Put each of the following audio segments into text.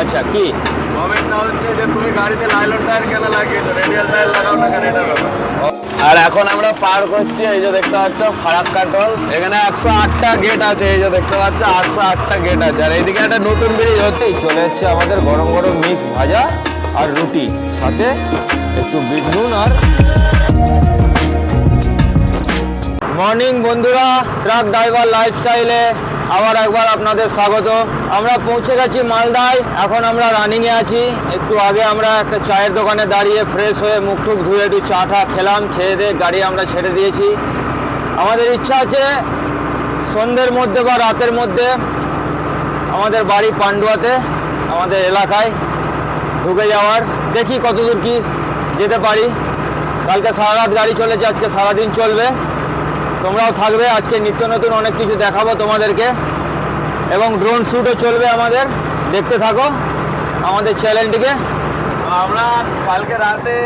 আচ্ছা কি? হচ্ছে যে তুমি গাড়িতে লাইলন টায়ার কেন লাগিয়েছো রেডিয়াল টায়ার লাগাও না কেন? ব্যাপার। আর এখন আমরা পার করছি এই যে দেখতে পাচ্ছ ফারাক্কা টোল এখানে একশো আটটা গেট আছে এই যে দেখতে পাচ্ছ আটশো আটটা গেট আছে। আর এইদিকে একটা নতুন ব্রিজ হতেই চলে এসছে আমাদের গরম গরম মিক্স ভাজা আর রুটি। সাথে একটু বিট নুন আর মর্নিং বন্ধুরা ট্রাক ড্রাইভার লাইফস্টাইলে আবার একবার আপনাদের স্বাগত। আমরা পৌঁছে গেছি মালদায়, এখন আমরা রানিংয়ে আছি। একটু আগে আমরা একটা চায়ের দোকানে দাঁড়িয়ে ফ্রেশ হয়ে মুখ টুক ধুয়ে একটু চা টা খেলাম ছেড়ে দিয়ে গাড়ি আমরা ছেড়ে দিয়েছি। আমাদের ইচ্ছা আছে সন্ধ্যের মধ্যে বা রাতের মধ্যে আমাদের বাড়ি পান্ডুয়াতে, আমাদের এলাকায় ঢুকে যাওয়ার। দেখি কতদূর কি যেতে পারি। কালকে সারা রাত গাড়ি চলেছে, আজকে সারাদিন চলবে। তোমরাও থাকবে আজকে নিত্য নতুন অনেক কিছু দেখাবো তোমাদেরকে। এবং ড্রোন শ্যুটও চলবে আমাদের দেখতে থাকো আমাদের চ্যানেলটিকে আমরা কালকে রাতে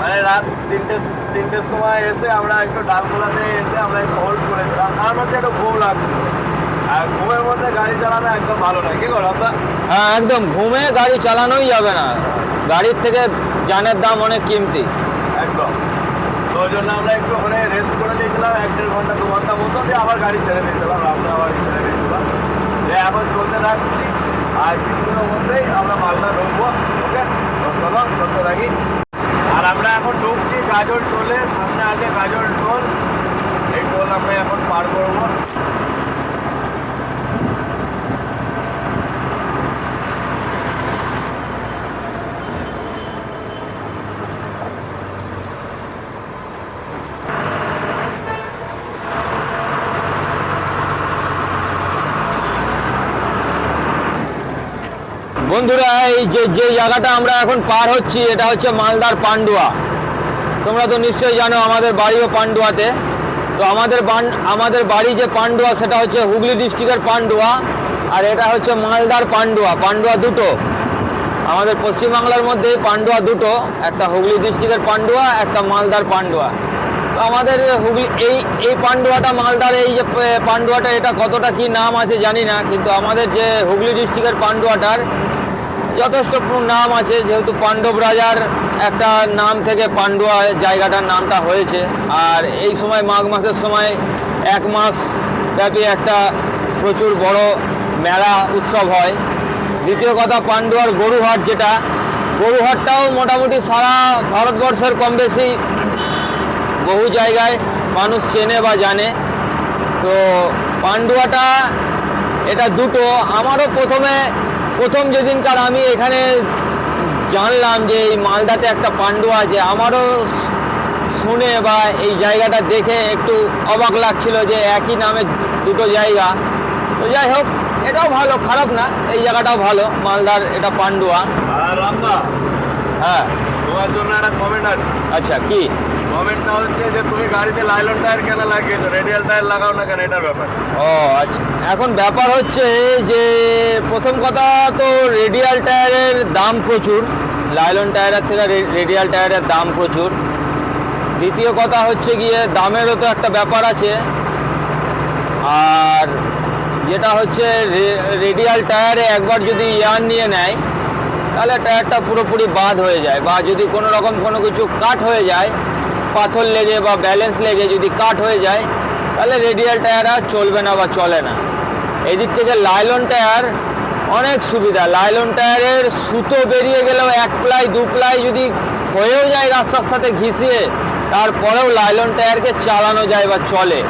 মানে রাত তিনটে তিনটের সময় এসে আমরা একটু ডালখোলাতে এসে আমরা একটু হোল্ড করেছিলাম। তার মধ্যে একটু ঘুম লাগছিল আর ঘুমের মধ্যে গাড়ি চালানো একদম ভালো নয়। কি করো হ্যাঁ একদম। ঘুমে গাড়ি চালানোই যাবে না। গাড়ির থেকে জানের দাম অনেক কিমতি। একদম। ওই জন্য আমরা একটু ওখানে রেস্ট করে নিয়েছিলাম এক দেড় ঘণ্টা, দু ঘণ্টা মতো, দিয়ে আবার গাড়ি ছেড়ে দিয়েছিলাম আমরা আবার ছেড়ে দিয়েছিলাম। যে এখন চলতে থাকছি, আর কিছুদিনের মধ্যেই আমরা মালদা ঢুকবো, ওকে? চলো, চলতে থাকি। আর আমরা এখন ঢুকছি গাজর টোলে, সামনে আছে গাজর টোল, এই টোল আমরা এখন পার করব। বন্ধুরা, এই যে যে জায়গাটা আমরা এখন পার হচ্ছি, এটা হচ্ছে মালদার পান্ডুয়া। তোমরা তো নিশ্চয়ই জানো আমাদের বাড়িও পান্ডুয়াতে। তো আমাদের আমাদের বাড়ি যে পান্ডুয়া, সেটা হচ্ছে হুগলি ডিস্ট্রিক্টের পান্ডুয়া, আর এটা হচ্ছে মালদার পান্ডুয়া পান্ডুয়া দুটো। আমাদের পশ্চিমবাংলার মধ্যে পান্ডুয়া দুটো, একটা হুগলি ডিস্ট্রিক্টের পান্ডুয়া, একটা মালদার পান্ডুয়া। তো আমাদের হুগলি, এই এই পান্ডুয়াটা, মালদার এই যে পান্ডুয়াটা, এটা কতটা কি নাম আছে জানি না, কিন্তু আমাদের যে হুগলি ডিস্ট্রিক্টের পান্ডুয়াটার যথেষ্ট নাম আছে, যেহেতু পাণ্ডব রাজার একটা নাম থেকে পান্ডুয়া জায়গাটার নামটা হয়েছে। আর এই সময় মাঘ মাসের সময় এক মাস ব্যাপী একটা প্রচুর বড় মেলা উৎসব হয়। দ্বিতীয় কথা পান্ডুয়ার গরুহাট যেটা, গরুহাটটাও মোটামুটি সারা ভারতবর্ষের কম বেশি বহু জায়গায় মানুষ চেনে বা জানে। তো পান্ডুয়াটা এটা দুটো। আমারও প্রথমে প্রথম যেদিনকার আমি এখানে জানলাম যে এই মালদাতে একটা পান্ডুয়া আছে আমারও শুনে বা এই জায়গাটা দেখে একটু অবাক লাগছিল যে একই নামে দুটো জায়গা। তো যাই হোক এটাও ভালো খারাপ না এই জায়গাটাও ভালো মালদার এটা পান্ডুয়া। আর রামদা হ্যাঁ। তোমার জন্য একটা কমেন্ট আছে। আচ্ছা কি? কমেন্টটা হচ্ছে যে তুমি গাড়িতে লাইলন টায়ার কেন লাগিয়েছো? রেডিয়াল টায়ার লাগাও না কেন? এটার ব্যাপার। ও আচ্ছা। এখন ব্যাপার হচ্ছে যে প্রথম কথা তো রেডিয়াল টায়ারের দাম প্রচুর। লাইলন টায়ারের থেকে রেডিয়াল টায়ারের দাম প্রচুর। দ্বিতীয় কথা হচ্ছে গিয়ে দামেরও তো একটা ব্যাপার আছে। আর যেটা হচ্ছে রেডিয়াল টায়ারে একবার যদি ইয়ার নিয়ে নেয়, তাহলে টায়ারটা পুরোপুরি বাদ হয়ে যায় বা যদি কোনো রকম কোনো কিছু কাট হয়ে যায় পাথর লেগে বা ব্যালেন্স লেগে যদি কাট হয়ে যায়, তাহলে রেডিয়াল টায়ার আর চলবে না বা চলে না। এদিক থেকে লাইলন টায়ার অনেক সুবিধা। লাইলন টায়ারের সুতো বেরিয়ে গেলেও এক প্লাই, দু প্লাই যদি হয়েও যায় রাস্তার সাথে ঘিসিয়ে, তারপরেও লাইলন টায়ারকে চালানো যায় বা চলে।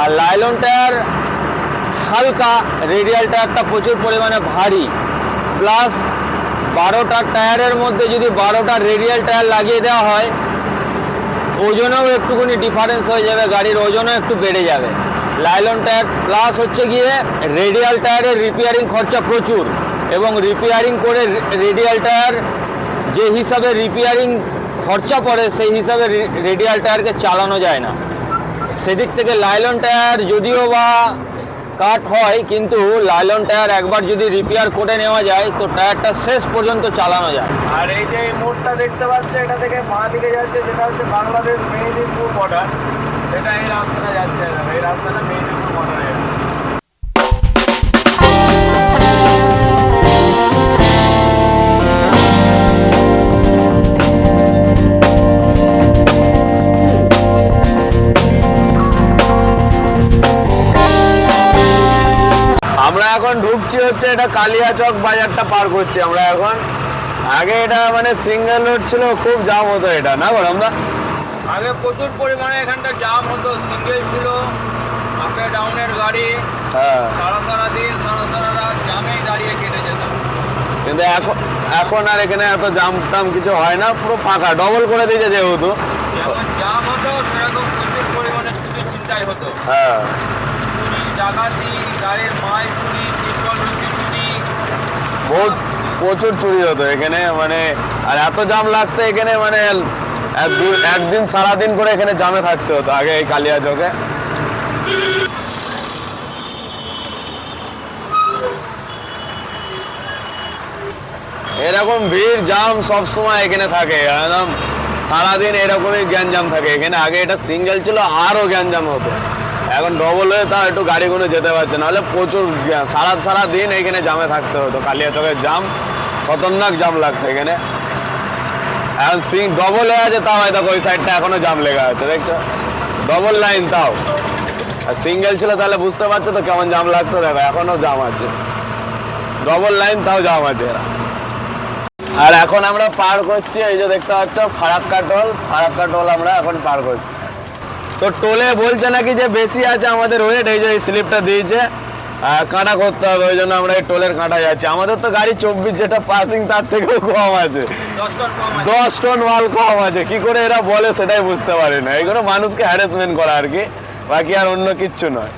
আর লাইলন টায়ার হালকা রেডিয়াল টায়ারটা প্রচুর পরিমাণে ভারী। প্লাস বারোটা টায়ারের মধ্যে যদি বারোটা রেডিয়াল টায়ার লাগিয়ে দেওয়া হয় ওজনেও একটুখানি ডিফারেন্স হয়ে যাবে, গাড়ির ওজনও একটু বেড়ে যাবে। লাইলন টায়ার প্লাস হচ্ছে গিয়ে রেডিয়াল টায়ারের রিপেয়ারিং খরচা প্রচুর এবং রিপেয়ারিং করে রেডিয়াল টায়ার যে হিসাবে রিপেয়ারিং খরচা পড়ে, সেই হিসাবে রেডিয়াল টায়ারকে চালানো যায় না। সেদিক থেকে লাইলন টায়ার যদিও বা কাট হয়, কিন্তু লাইলন টায়ার একবার যদি রিপেয়ার করে নেওয়া যায়, তো টায়ারটা শেষ পর্যন্ত চালানো যায়। আর এই যে এই মোড়টা দেখতে পাচ্ছে, এটা থেকে মা দিকে যাচ্ছে, যেটা হচ্ছে বাংলাদেশ মেদিনীপুর বর্ডার সেটা এই রাস্তাটা যাচ্ছে এই রাস্তাটা মেদিনীপুর এটা কালিয়াচক বাজারটা পার করছি আমরা এখন। আগে এটা মানে সিঙ্গেল রোড ছিল খুব জাম হতো এটা না বল আমরা? আগে প্রচুর পরিমাণে এখানটা জাম হতো সিঙ্গেল ছিল আপে ডাউনের গাড়ি। হ্যাঁ। সারা সারা দিন সারা সারা রাত জামেই দাঁড়িয়ে কেটে যেতাম কিন্তু এখন এখন আর এখানে এত জাম টাম কিছু হয় না পুরো ফাঁকা ডবল করে দিয়েছে যেহেতু। জাম হতো সেরকম প্রচুর পরিমাণে চিন্তাই হতো। হ্যাঁ। চুরি গাড়ির মাই চুরি পেট্রোল রুচি চুরি বহুত প্রচুর চুরি হতো এখানে মানে আর এত জাম লাগতো এখানে মানে একদিন সারাদিন করে এখানে জামে থাকতে হতো, আগে এই কালিয়া চকে। এরকম ভিড়, জাম সব সময় এখানে থাকে, একদম সারাদিন এরকমই গ্যাঞ্জাম থাকে। এখানে আগে এটা সিঙ্গেল ছিল, আরও গ্যাঞ্জাম হতো। এখন ডবল হয়ে তাও একটু গাড়ি গাড়িগুলো যেতে পারছে নাহলে প্রচুর সারা সারা দিন এখানে জামে থাকতে হতো। কালিয়া চকের জাম খতরনাক জাম লাগতো এখানে। এখন সিং ডবল হয়ে আছে তাও দেখো, ওই সাইডটা এখনও জাম লেগে আছে, দেখছ? ডবল লাইন তাও। আর সিঙ্গেল ছিল তাহলে বুঝতে পারছ তো কেমন জাম লাগতো? দেখো, এখনও জাম আছে। ডবল লাইন তাও জাম আছে। এরা আর এখন আমরা পার করছি, এই যে দেখতে পাচ্ছ ফারাক্কা টোল ফারাক্কা টোল আমরা এখন পার করছি। তো টোলে বলছে নাকি যে বেশি আছে আমাদের ওয়েট এই যে এই স্লিপটা দিয়েছে। কাঁটা করতে হবে ওই জন্য আমরা এই টোলের কাঁটা যাচ্ছি। আমাদের তো গাড়ি চব্বিশ যেটা পাসিং তার থেকেও কম আছে। দশ টন মাল কম আছে। কি করে এরা বলে সেটাই বুঝতে পারি না। এগুলো মানুষকে হ্যারাসমেন্ট করা আর কি। বাকি আর অন্য কিচ্ছু নয়।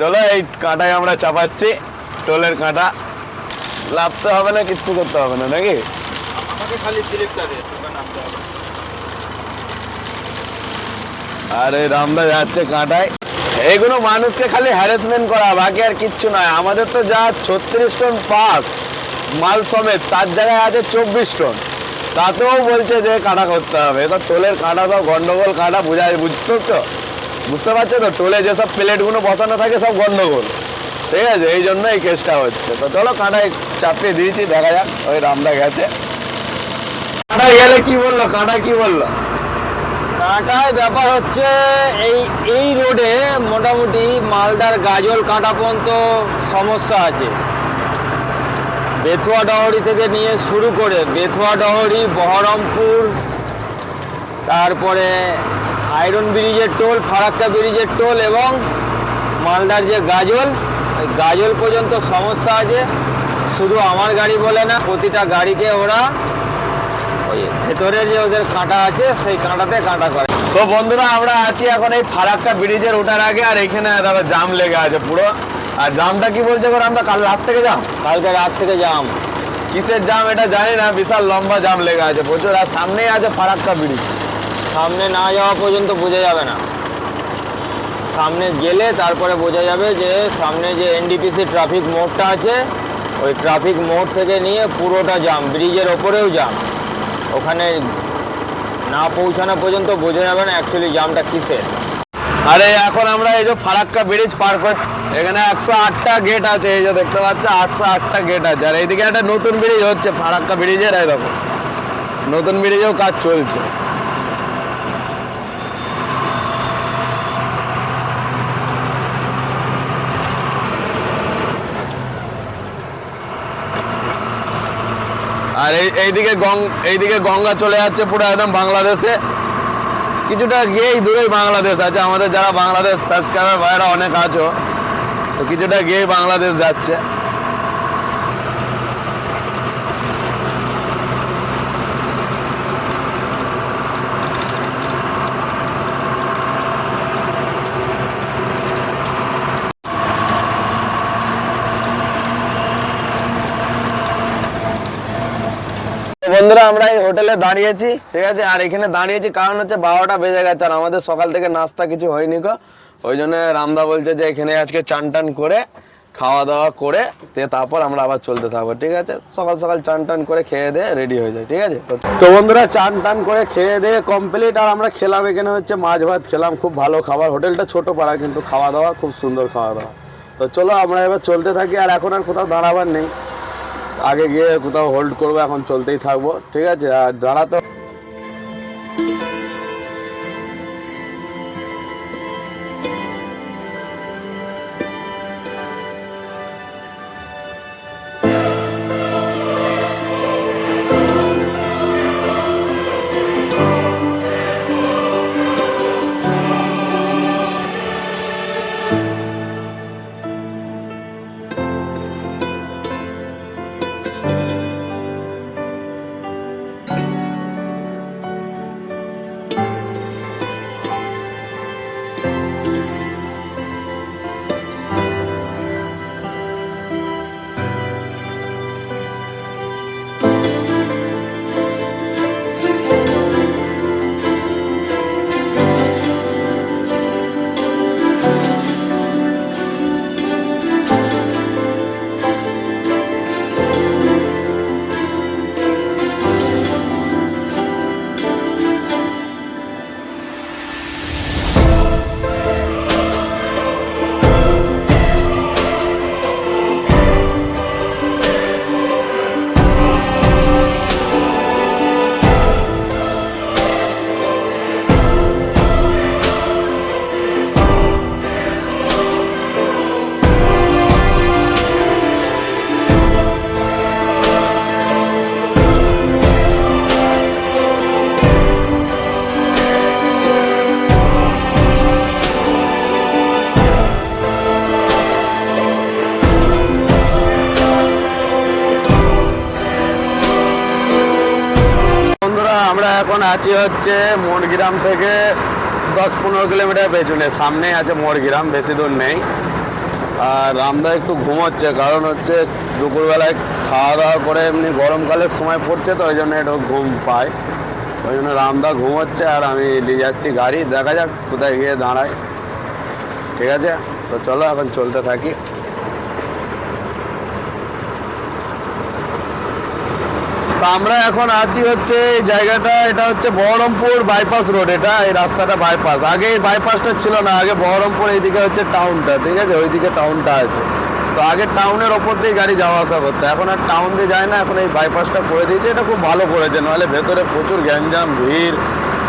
চলো এই কাঁটায় আমরা চাপাচ্ছি। টোলের কাঁটা। লাভতে হবে না কিচ্ছু করতে হবে না নাকি? আমাকে খালি স্লিপটা দে তোকে নামতে হবে আর রামদা যাচ্ছে কাঁটায়। এগুলো মানুষকে খালি হ্যারাসমেন্ট করা, বাকি আর কিচ্ছু নয়। আমাদের তো যা ছত্রিশ টন পাস, মাল সমেত, তার জায়গায় আছে চব্বিশ টন তাতেও বলছে যে কাঁটা করতে হবে। তো টোলের কাঁটা তো, গন্ডগোল কাঁটা বোঝায় বুঝতে তো? বুঝতে পারছ তো? টোলে যেসব প্লেটগুলো বসানো থাকে, সব গন্ডগোল। ঠিক আছে? এই জন্য এই কেসটা হচ্ছে। তো চলো কাঁটায় চাপিয়ে দিয়েছি, দেখা যাক। ওই রামদা গেছে। কাঁটায় গেলে কি বলল? কাঁটা কি বলল? কাঁটায় ব্যাপার হচ্ছে এই এই রোডে মোটামুটি মালদার গাজল কাঁটা পর্যন্ত সমস্যা আছে। বেথুয়া ডহরি থেকে নিয়ে শুরু করে বেথুয়া ডহরি, বহরমপুর, তারপরে আয়রন ব্রিজের টোল, ফারাক্কা ব্রিজের টোল এবং মালদার যে গাজল গাজল পর্যন্ত সমস্যা আছে। শুধু আমার গাড়ি বলে না, প্রতিটা গাড়িকে ওরা ওই ভেতরে যে ওদের কাঁটা আছে সেই কাঁটাতে কাঁটা করে। তো বন্ধুরা আমরা আছি এখন এই ফারাক্কা ব্রিজের ওঠার আগে আর এখানে দাদা জাম লেগে আছে পুরো। আর জামটা কি বলছে করে আমরা কাল রাত থেকে জাম? কালকে রাত থেকে জাম। কিসের জাম এটা জানি না বিশাল লম্বা জাম লেগে আছে প্রচুর আর সামনেই আছে ফারাক্কা ব্রিজ। সামনে না যাওয়া পর্যন্ত বোঝা যাবে না। সামনে গেলে তারপরে বোঝা যাবে যে সামনে যে এনডিপিসি ট্রাফিক মোড়টা আছে ওই ট্রাফিক মোড় থেকে নিয়ে পুরোটা জাম ব্রিজের ওপরেও জাম। ওখানে না পৌঁছানো পর্যন্ত বোঝা যাবে না অ্যাকচুয়ালি জামটা কিসের। আরে এখন আমরা এই যে ফারাক্কা ব্রিজ পার করে এখানে একশো আটটা গেট আছে, এই যে দেখতে পাচ্ছ, আটশো আটটা গেট আছে। আর এইদিকে একটা নতুন ব্রিজ হচ্ছে, ফারাক্কা ব্রিজের এই নতুন ব্রিজেও কাজ চলছে। আর এই এইদিকে এইদিকে গঙ্গা চলে যাচ্ছে পুরো একদম বাংলাদেশে। কিছুটা গিয়েই দূরেই বাংলাদেশ আছে। আমাদের যারা বাংলাদেশ সাবস্ক্রাইবার ভাইরা অনেক আছো, তো কিছুটা গিয়েই বাংলাদেশ যাচ্ছে। বন্ধুরা, আমরা এই হোটেলে দাঁড়িয়েছি, ঠিক আছে? আর এখানে দাঁড়িয়েছি, কারণ হচ্ছে বারোটা বেজে গেছে আর আমাদের সকাল থেকে নাস্তা কিছু হয়নি গো। ওই জন্য রামদা বলছে যে এখানে আজকে চান টান করে, খাওয়া দাওয়া করে, দিয়ে তারপর আমরা আবার চলতে থাকব, ঠিক আছে? সকাল সকাল চান টান করে খেয়ে দিয়ে রেডি হয়ে যায়, ঠিক আছে? তো বন্ধুরা, চান টান করে খেয়ে দিয়ে কমপ্লিট আর আমরা খেলাম এখানে হচ্ছে মাছ ভাত, খেলাম খুব ভালো খাবার। হোটেলটা ছোট পাড়া, কিন্তু খাওয়া দাওয়া, খুব সুন্দর খাওয়া দাওয়া। তো চলো, আমরা এবার চলতে থাকি, আর এখন আর কোথাও দাঁড়াবার নেই। আগে গিয়ে কোথাও হোল্ড করব এখন চলতেই থাকব ঠিক আছে? আর দাঁড়াতে আমরা আছি হচ্ছে মোড়গ্রাম থেকে দশ পনেরো কিলোমিটার পেছনে। সামনেই আছে মোড়গ্রাম, বেশি দূর নেই। আর রামদা একটু ঘুমোচ্ছে, কারণ হচ্ছে দুপুরবেলায় খাওয়া দাওয়ার পরে এমনি গরমকালের সময় পড়ছে তো, ওই জন্য একটু ঘুম পায় ওই জন্য রামদা ঘুমোচ্ছে আর আমি নিয়ে যাচ্ছি গাড়ি। দেখা যাক কোথায় গিয়ে দাঁড়ায়। ঠিক আছে? তো চলো এখন চলতে থাকি। আমরা এখন আছি হচ্ছে এই জায়গাটা, এটা হচ্ছে বহরমপুর বাইপাস রোড এটা এই রাস্তাটা বাইপাস আগে এই বাইপাসটা ছিল না, আগে বহরমপুর এইদিকে হচ্ছে টাউনটা ঠিক আছে? ওইদিকে টাউনটা আছে। তো আগে টাউনের ওপর দিয়ে গাড়ি যাওয়া আসা করতো, এখন আর টাউন দিয়ে যায় না, এখন এই বাইপাসটা করে দিয়েছে। এটা খুব ভালো করেছে, নাহলে ভেতরে প্রচুর গ্যাঞ্জাম, ভিড়।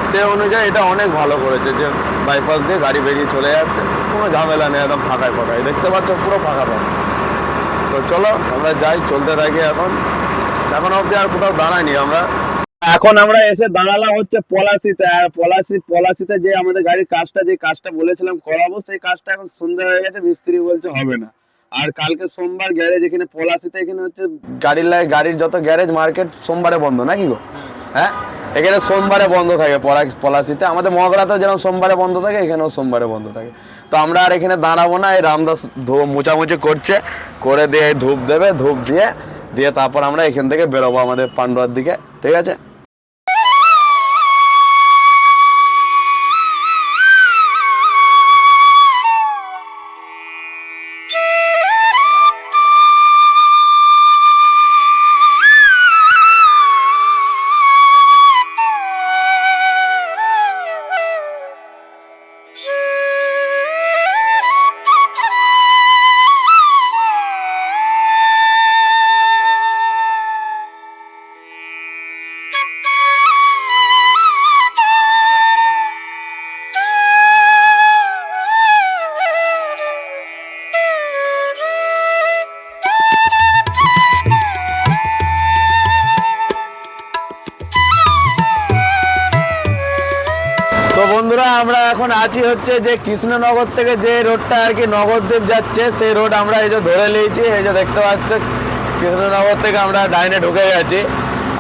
সে অনুযায়ী এটা অনেক ভালো করেছে যে বাইপাস দিয়ে গাড়ি বেরিয়ে চলে যাচ্ছে। কোনো ঝামেলা নেই, একদম ফাঁকায় ফাঁকায়। দেখতে পাচ্ছ পুরো ফাঁকা ফাঁকা। তো চলো, আমরা যাই, চলতে থাকি এখন। এখন অবধি আর কোথাও দাঁড়াইনি আমরা। এখন আমরা এসে দাঁড়ালাম হচ্ছে পলাশিতে, আর পলাশি, পলাশিতে যে আমাদের গাড়ির কাজটা, যে কাজটা বলেছিলাম করাবো, সেই কাজটা এখন সুন্দর হয়ে গেছে, মিস্ত্রি বলছে হবে না। আর কালকে সোমবার গ্যারেজ এখানে, পলাশিতে এখানে হচ্ছে গাড়ির লাই, গাড়ির যত গ্যারেজ, মার্কেট সোমবারে বন্ধ, নাকি গো? হ্যাঁ? এখানে সোমবারে বন্ধ থাকে পলা- পলাশিতে। আমাদের মগরাতেও যেরকম সোমবারে বন্ধ থাকে, এখানেও সোমবারে বন্ধ থাকে। তো আমরা আর এখানে দাঁড়াবো না, এই রামদাস ধো- মোচামুচি করছে, করে দিয়ে ধূপ দেবে, ধূপ দিয়ে দিয়ে তারপর আমরা এখান থেকে বেরোবো আমাদের পান্ডুয়ার দিকে ঠিক আছে? এখন আছি হচ্ছে যে কৃষ্ণনগর থেকে যে রোডটা আর কি নগরদ্বীপ যাচ্ছে, সেই রোড আমরা এই যে ধরে নিয়েছি, এই যে দেখতে পাচ্ছ, কৃষ্ণনগর থেকে আমরা ডাইনে ঢুকে গেছি।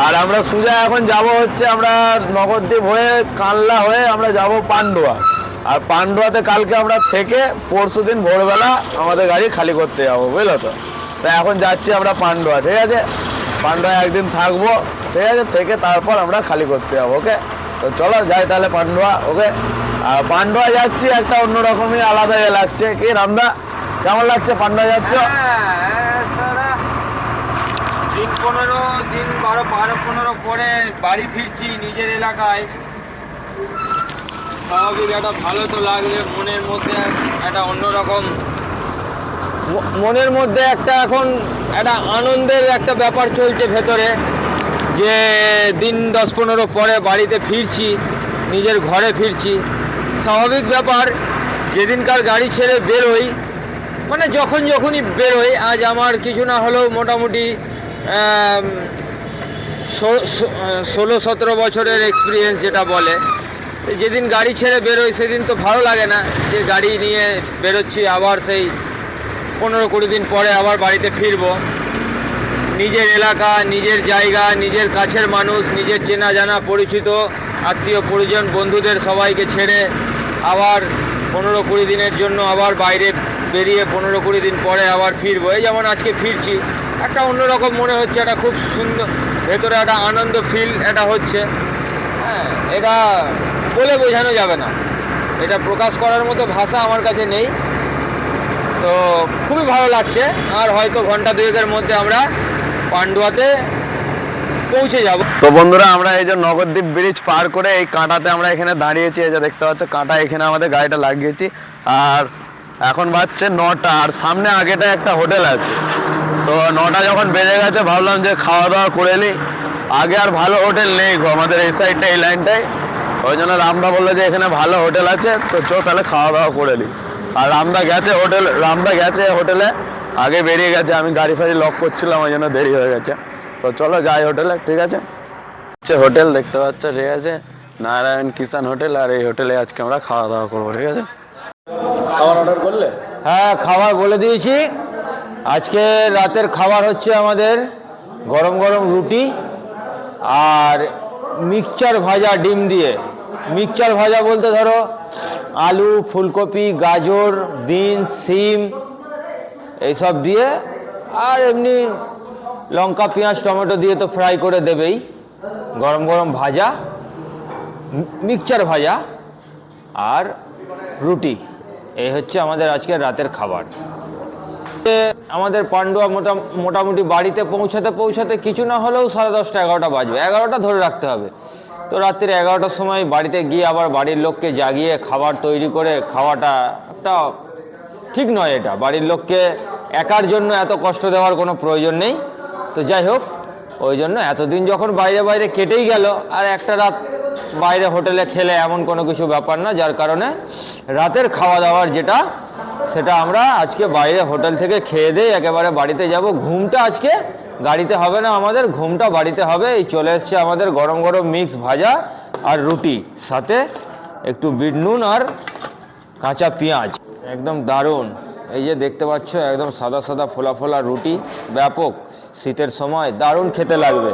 আর আমরা সোজা এখন যাব হচ্ছে আমরা নগরদ্বীপ হয়ে কানলা হয়ে আমরা যাব পান্ডুয়া। আর পান্ডুয়াতে কালকে আমরা থেকে পরশু দিন ভোরবেলা আমাদের গাড়ি খালি করতে যাব, বুঝলো তো? তাই এখন যাচ্ছি আমরা পান্ডুয়া, ঠিক আছে? পান্ডুয়া একদিন থাকব, ঠিক আছে? থেকে তারপর আমরা খালি করতে যাব, ওকে? তো চলো যাই তাহলে পান্ডুয়া, ওকে? আর পান্ডুয়া যাচ্ছি একটা অন্যরকমই আলাদা ইয়ে লাগছে। কি রামদা? কেমন লাগছে পান্ডুয়া যাচ্ছ? দিন পনেরো দিন বারো বারো পনেরো পরে বাড়ি ফিরছি নিজের এলাকায়। স্বাভাবিক একটা ভালো তো লাগলে মনের মধ্যে একটা অন্যরকম। মনের মধ্যে একটা এখন একটা আনন্দের একটা ব্যাপার চলছে ভেতরে যে দিন দশ পনেরো পরে বাড়িতে ফিরছি নিজের ঘরে ফিরছি। স্বাভাবিক ব্যাপার, যেদিনকার গাড়ি ছেড়ে বেরোই মানে যখন যখনই বেরোই, আজ আমার কিছু না হলেও মোটামুটি ষোলো সতেরো বছরের এক্সপিরিয়েন্স যেটা বলে, যেদিন গাড়ি ছেড়ে বেরোই, সেদিন তো ভালো লাগে না যে গাড়ি নিয়ে বেরোচ্ছি, আবার সেই পনেরো কুড়ি দিন পরে আবার বাড়িতে ফিরবো। নিজের এলাকা, নিজের জায়গা, নিজের কাছের মানুষ, নিজের চেনা জানা পরিচিত, আত্মীয় পরিজন, বন্ধুদের সবাইকে ছেড়ে আবার পনেরো কুড়ি দিনের জন্য আবার বাইরে বেরিয়ে পনেরো কুড়ি দিন পরে আবার ফিরবো। এই যেমন আজকে ফিরছি, একটা অন্যরকম মনে হচ্ছে, একটা খুব সুন্দর, ভেতরে একটা আনন্দ ফিল এটা হচ্ছে। হ্যাঁ এটা বলে বোঝানো যাবে না। এটা প্রকাশ করার মতো ভাষা আমার কাছে নেই। তো খুবই ভালো লাগছে। আর হয়তো ঘণ্টা দুয়েকের মধ্যে আমরা পান্ডুয়াতে পৌঁছে যাব। তো বন্ধুরা, আমরা এই যে নগরদ্বীপ ব্রিজ পার করে এই কাঁটাতে আমরা এখানে দাঁড়িয়েছি। এই যে দেখতে পাচ্ছ, কাঁটা এখানে আমাদের গাড়িটা লাগিয়েছি। আর এখন বাজছে নটা, আর সামনে আগেটা একটা হোটেল আছে। তো নটা যখন বেজে গেছে, ভাবলাম যে খাওয়া দাওয়া করে নিই। আগে আর ভালো হোটেল নেই গো, আমাদের এই সাইডটা এই লাইনটাই ওই জন্য রামদা বলল যে এখানে ভালো হোটেল আছে, তো চো তাহলে খাওয়া দাওয়া করে নিই। আর রামদা গেছে হোটেল, রামদা গেছে হোটেলে। আগে বেরিয়ে গেছে, আমি গাড়ি ফাড়ি লক করছিলাম, ওই জন্য দেরি হয়ে গেছে। তো চলো যাই হোটেলে ঠিক আছে? হোটেল দেখতে পাচ্ছ ঠিক আছে? নারায়ণ কিষান হোটেল আর এই হোটেলে আজকে আমরা খাওয়া দাওয়া করব ঠিক আছে? খাবার অর্ডার করলে? হ্যাঁ খাবার বলে দিয়েছি। আজকে রাতের খাবার হচ্ছে আমাদের গরম গরম রুটি আর মিক্সচার ভাজা ডিম দিয়ে। মিক্সচার ভাজা বলতে ধরো আলু ফুলকপি গাজর বিনস সিম এইসব দিয়ে। আর এমনি লঙ্কা, পেঁয়াজ, টমেটো দিয়ে তো ফ্রাই করে দেবেই। গরম গরম ভাজা মিক্সচার ভাজা আর রুটি। এই হচ্ছে আমাদের আজকের রাতের খাবার। আমাদের পান্ডুয়া মোটা, মোটামুটি বাড়িতে পৌঁছাতে পৌঁছাতে কিছু না হলেও সাড়ে দশটা, এগারোটা বাজবে। এগারোটা ধরে রাখতে হবে। তো রাত্রির এগারোটার সময় বাড়িতে গিয়ে আবার বাড়ির লোককে জাগিয়ে খাবার তৈরি করে খাওয়াটা একটা ঠিক নয় এটা। বাড়ির লোককে একার জন্য এত কষ্ট দেওয়ার কোনো প্রয়োজন নেই। তো যাই হোক, ওই জন্য এতদিন যখন বাইরে বাইরে কেটেই গেল, আর একটা রাত বাইরে হোটেলে খেলে এমন কোনো কিছু ব্যাপার না, যার কারণে রাতের খাওয়া দাওয়ার যেটা, সেটা আমরা আজকে বাইরে হোটেল থেকে খেয়ে দিয়ে একেবারে বাড়িতে যাব। ঘুমটা আজকে গাড়িতে হবে না আমাদের, ঘুমটা বাড়িতে হবে। এই চলে এসছে আমাদের গরম গরম মিক্স ভাজা আর রুটি, সাথে একটু বিট নুন আর কাঁচা পেঁয়াজ। একদম দারুণ। এই যে দেখতে পাচ্ছ, একদম সাদা সাদা ফোলা ফোলা রুটি। ব্যাপক। শীতের সময় দারুণ খেতে লাগবে।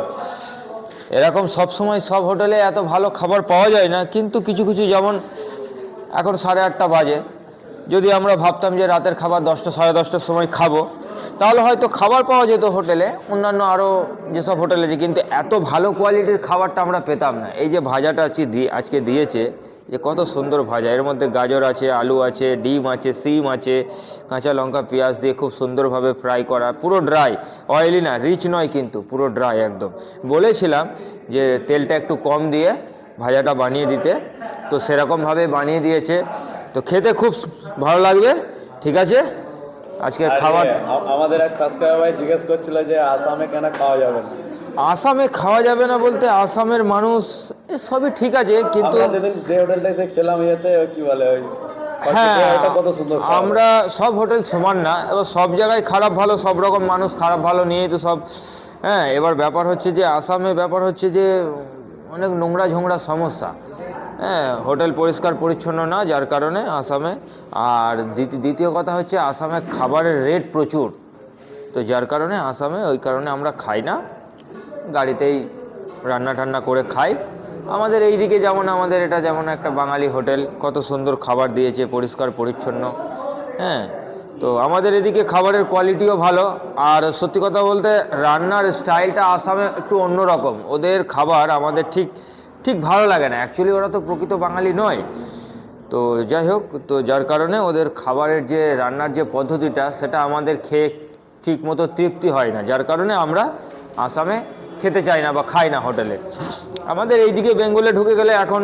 এরকম সব সময় সব হোটেলে এত ভালো খাবার পাওয়া যায় না, কিন্তু কিছু কিছু যেমন এখন সাড়ে আটটা বাজে, যদি আমরা ভাবতাম যে রাতের খাবার দশটা, সাড়ে দশটার সময় খাব, তাহলে হয়তো খাবার পাওয়া যেত হোটেলে, অন্যান্য আরও যেসব হোটেলে কিন্তু এত ভালো কোয়ালিটির খাবারটা আমরা পেতাম না। এই যে ভাজাটা আজকে দিয়ে আজকে দিয়েছে যে কত সুন্দর ভাজা। এর মধ্যে গাজর আছে আলু আছে ডিম আছে সিম আছে কাঁচা লঙ্কা পেঁয়াজ দিয়ে খুব সুন্দরভাবে ফ্রাই করা। পুরো ড্রাই অয়েলি না রিচ নয় কিন্তু পুরো ড্রাই একদম। বলেছিলাম যে তেলটা একটু কম দিয়ে ভাজাটা বানিয়ে দিতে। তো সেরকমভাবে বানিয়ে দিয়েছে। তো খেতে খুব ভালো লাগবে ঠিক আছে? আজকের খাবার আমাদের এক সাবস্ক্রাইবার জিজ্ঞেস করছিল যে আসামে কেন খাওয়া যাবে না? আসামে খাওয়া যাবে না বলতে আসামের মানুষ সবই ঠিক আছে কিন্তু যেদিন যে হোটেলটা এসে খেলাম ইয়েতে কি বলে ওই হ্যাঁ আমরা সব হোটেল সমান না এবার সব জায়গায় খারাপ ভালো সব রকম মানুষ খারাপ ভালো নিয়েই তো সব হ্যাঁ এবার ব্যাপার হচ্ছে যে আসামে ব্যাপার হচ্ছে যে অনেক নোংরা ঝোংরা সমস্যা। হ্যাঁ হোটেল পরিষ্কার পরিচ্ছন্ন না যার কারণে আসামে। আর দ্বিতীয়- দ্বিতীয় কথা হচ্ছে আসামে খাবারের রেট প্রচুর। তো যার কারণে আসামে ওই কারণে আমরা খাই না। গাড়িতেই রান্না টান্না করে খাই। আমাদের এই দিকে যেমন আমাদের এটা যেমন একটা বাঙালি হোটেল, কত সুন্দর খাবার দিয়েছে, পরিষ্কার, পরিচ্ছন্ন হ্যাঁ। তো আমাদের এদিকে খাবারের কোয়ালিটিও ভালো। আর সত্যি কথা বলতে রান্নার স্টাইলটা আসামে একটু অন্যরকম। ওদের খাবার আমাদের ঠিক ঠিক ভালো লাগে না। অ্যাকচুয়ালি ওরা তো প্রকৃত বাঙালি নয়। তো যাই হোক, তো যার কারণে ওদের খাবারের যে, রান্নার যে পদ্ধতিটা, সেটা আমাদের খেয়ে ঠিক মতো তৃপ্তি হয় না। যার কারণে আমরা আসামে খেতে চায় না বা খায় না হোটেলে। আমাদের এইদিকে বেঙ্গলে ঢুকে গেলে এখন,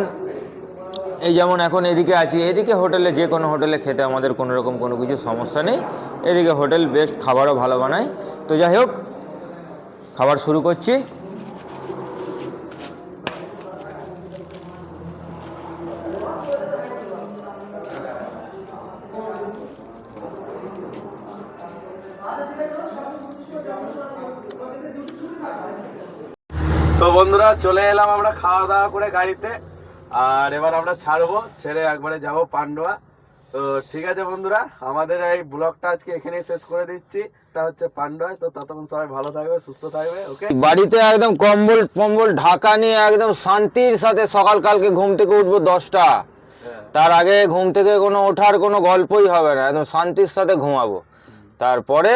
এই যেমন এখন এদিকে আছি, এদিকে হোটেলে যে কোনো হোটেলে খেতে আমাদের কোনো রকম কোনো কিছু সমস্যা নেই। এদিকে হোটেল বেস্ট, খাবারও ভালো বানায়। তো যাই হোক, খাবার শুরু করছি তো বন্ধুরা চলে এলাম আমরা খাওয়া দাওয়া করে গাড়িতে। আর এবার আমরা ছাড়বো ছেড়ে একবারে যাব পান্ডুয়া। তো ঠিক আছে বন্ধুরা আমাদের এই ব্লগটা আজকে এখানেই শেষ করে দিচ্ছি। এটা হচ্ছে পান্ডুয়ায় তো ততক্ষণ সবাই ভালো থাকবে সুস্থ থাকবে ওকে বাড়িতে একদম কম্বল ফম্বল ঢাকা নিয়ে একদম শান্তির সাথে সকাল কালকে ঘুম থেকে উঠবো দশটা। তার আগে ঘুম থেকে কোনো ওঠার কোনো গল্পই হবে না একদম শান্তির সাথে ঘুমাবো। তারপরে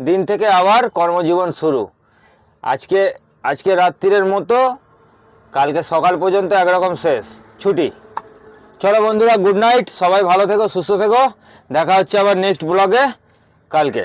দিন থেকে আবার কর্মজীবন শুরু। আজকে আজকে রাত্রিরের মতো, কালকে সকাল পর্যন্ত একরকম শেষ। ছুটি। চলো বন্ধুরা গুড নাইট সবাই ভালো থেকো, সুস্থ থেকো। দেখা হচ্ছে আবার নেক্সট ব্লগে কালকে।